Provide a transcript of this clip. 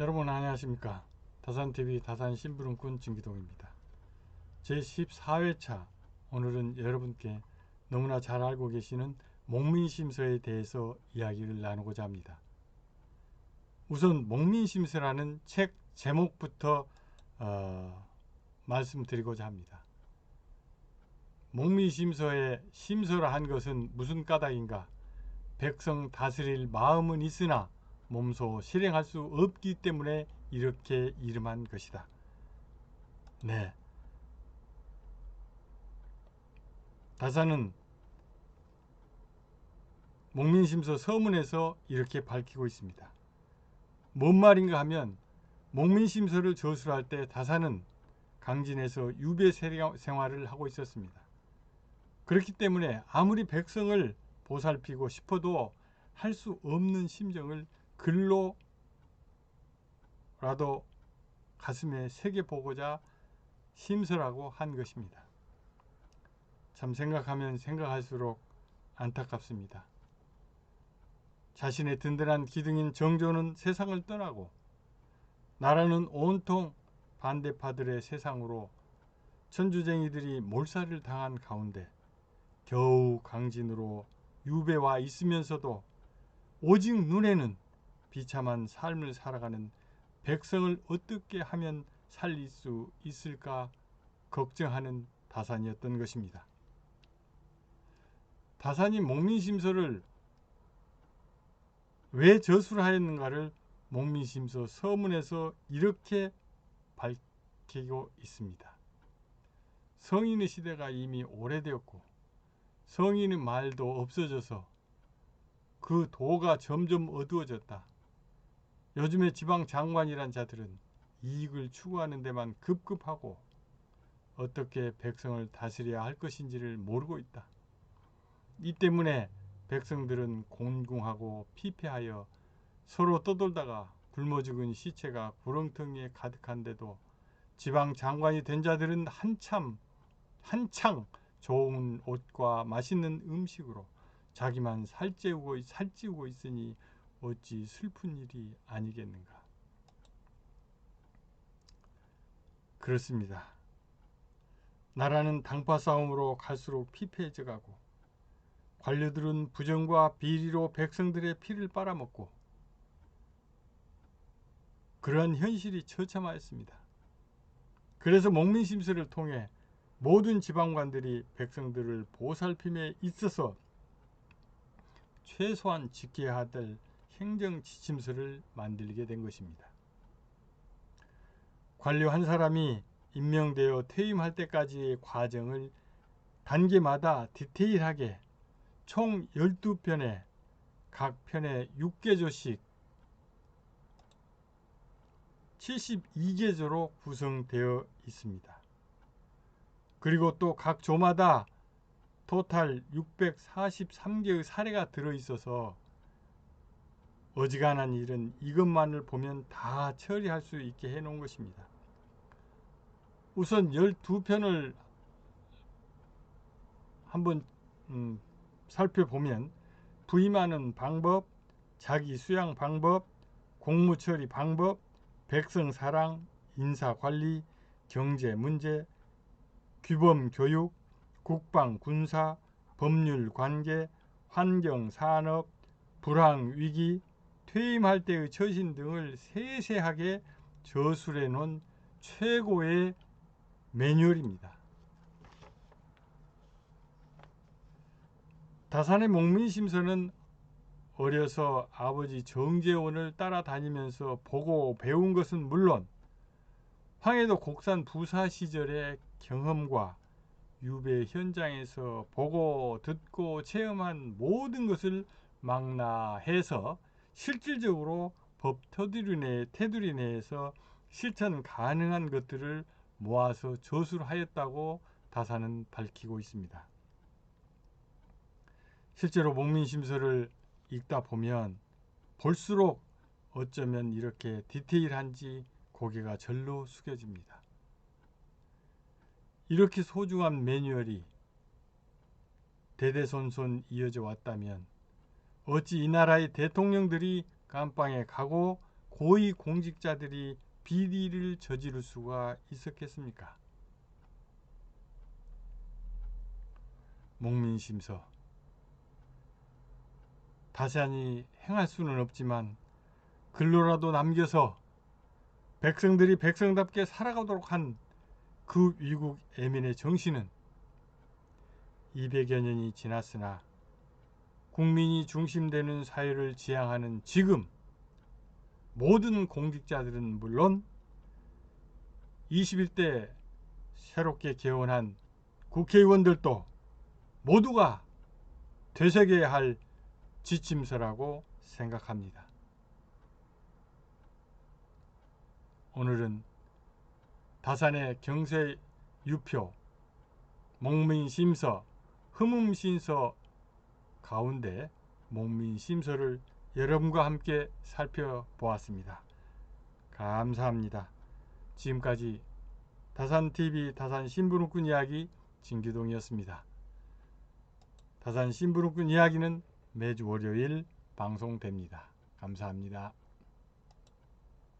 여러분 안녕하십니까? 다산TV 다산신부름꾼 진기동입니다. 제14회차 오늘은 여러분께 너무나 잘 알고 계시는 목민심서에 대해서 이야기를 나누고자 합니다. 우선 목민심서라는 책 제목부터 어, 말씀드리고자 합니다. 목민심서에 심서라 한 것은 무슨 까닭인가? 백성 다스릴 마음은 있으나 몸소 실행할 수 없기 때문에 이렇게 이름한 것이다. 네. 다사는 목민심서 서문에서 이렇게 밝히고 있습니다. 뭔 말인가 하면 목민심서를 저술할 때 다사는 강진에서 유배 생활을 하고 있었습니다. 그렇기 때문에 아무리 백성을 보살피고 싶어도 할 수 없는 심정을 글로라도 가슴에 새겨 보고자 심서라고 한 것입니다. 참 생각하면 생각할수록 안타깝습니다. 자신의 든든한 기둥인 정조는 세상을 떠나고 나라는 온통 반대파들의 세상으로 천주쟁이들이 몰살을 당한 가운데 겨우 강진으로 유배와 있으면서도 오직 눈에는 비참한 삶을 살아가는 백성을 어떻게 하면 살릴 수 있을까 걱정하는 다산이었던 것입니다. 다산이 목민심서를 왜 저술하였는가를 목민심서 서문에서 이렇게 밝히고 있습니다. 성인의 시대가 이미 오래되었고 성인의 말도 없어져서 그 도가 점점 어두워졌다. 요즘에 지방 장관이란 자들은 이익을 추구하는 데만 급급하고 어떻게 백성을 다스려야 할 것인지를 모르고 있다. 이 때문에 백성들은 곤궁하고 피폐하여 서로 떠돌다가 굶어 죽은 시체가 구렁텅이에 가득한데도 지방 장관이 된 자들은 한참 한창 좋은 옷과 맛있는 음식으로 자기만 살찌우고 살찌우고 있으니 어찌 슬픈 일이 아니겠는가. 그렇습니다. 나라는 당파 싸움으로 갈수록 피폐해져 가고 관료들은 부정과 비리로 백성들의 피를 빨아먹고 그러한 현실이 처참하였습니다. 그래서 목민심서를 통해 모든 지방관들이 백성들을 보살핌에 있어서 최소한 지켜야 될 행정 지침서를 만들게 된 것입니다. 관료 한 사람이 임명되어 퇴임할 때까지의 과정을 단계마다 디테일하게 총 12편에 각 편에 6개조씩 72개조로 구성되어 있습니다. 그리고 또 각 조마다 토탈 643개의 사례가 들어있어서 어지간한 일은 이것만을 보면 다 처리할 수 있게 해 놓은 것입니다. 우선 12편을 한번 음, 살펴보면 부임하는 방법, 자기 수양 방법, 공무 처리 방법, 백성 사랑, 인사 관리, 경제 문제, 규범 교육, 국방 군사, 법률 관계, 환경 산업, 불황 위기, 퇴임할 때의 처신 등을 세세하게 저술해 놓은 최고의 매뉴얼입니다. 다산의 목민심서는 어려서 아버지 정재원을 따라다니면서 보고 배운 것은 물론 황해도 곡산 부사 시절의 경험과 유배 현장에서 보고 듣고 체험한 모든 것을 망라해서 실질적으로 법 테두리, 내, 테두리 내에서 실천 가능한 것들을 모아서 저술하였다고 다사는 밝히고 있습니다. 실제로 목민심서를 읽다 보면 볼수록 어쩌면 이렇게 디테일한지 고개가 절로 숙여집니다. 이렇게 소중한 매뉴얼이 대대손손 이어져 왔다면 어찌 이 나라의 대통령들이 감방에 가고 고위 공직자들이 비리를 저지를 수가 있었겠습니까? 목민심서 다시하니 행할 수는 없지만 글로라도 남겨서 백성들이 백성답게 살아가도록 한 그 위국 애민의 정신은 200여 년이 지났으나 국민이 중심되는 사회를 지향하는 지금 모든 공직자들은 물론 21대 새롭게 개원한 국회의원들도 모두가 되새겨야 할 지침서라고 생각합니다. 오늘은 다산의 경세 유표, 목민심서, 흠음신서 가운데 목민심서를 여러분과 함께 살펴보았습니다. 감사합니다. 지금까지 다산TV 다산신부름꾼 이야기 진규동이었습니다. 다산신부름꾼 이야기는 매주 월요일 방송됩니다. 감사합니다.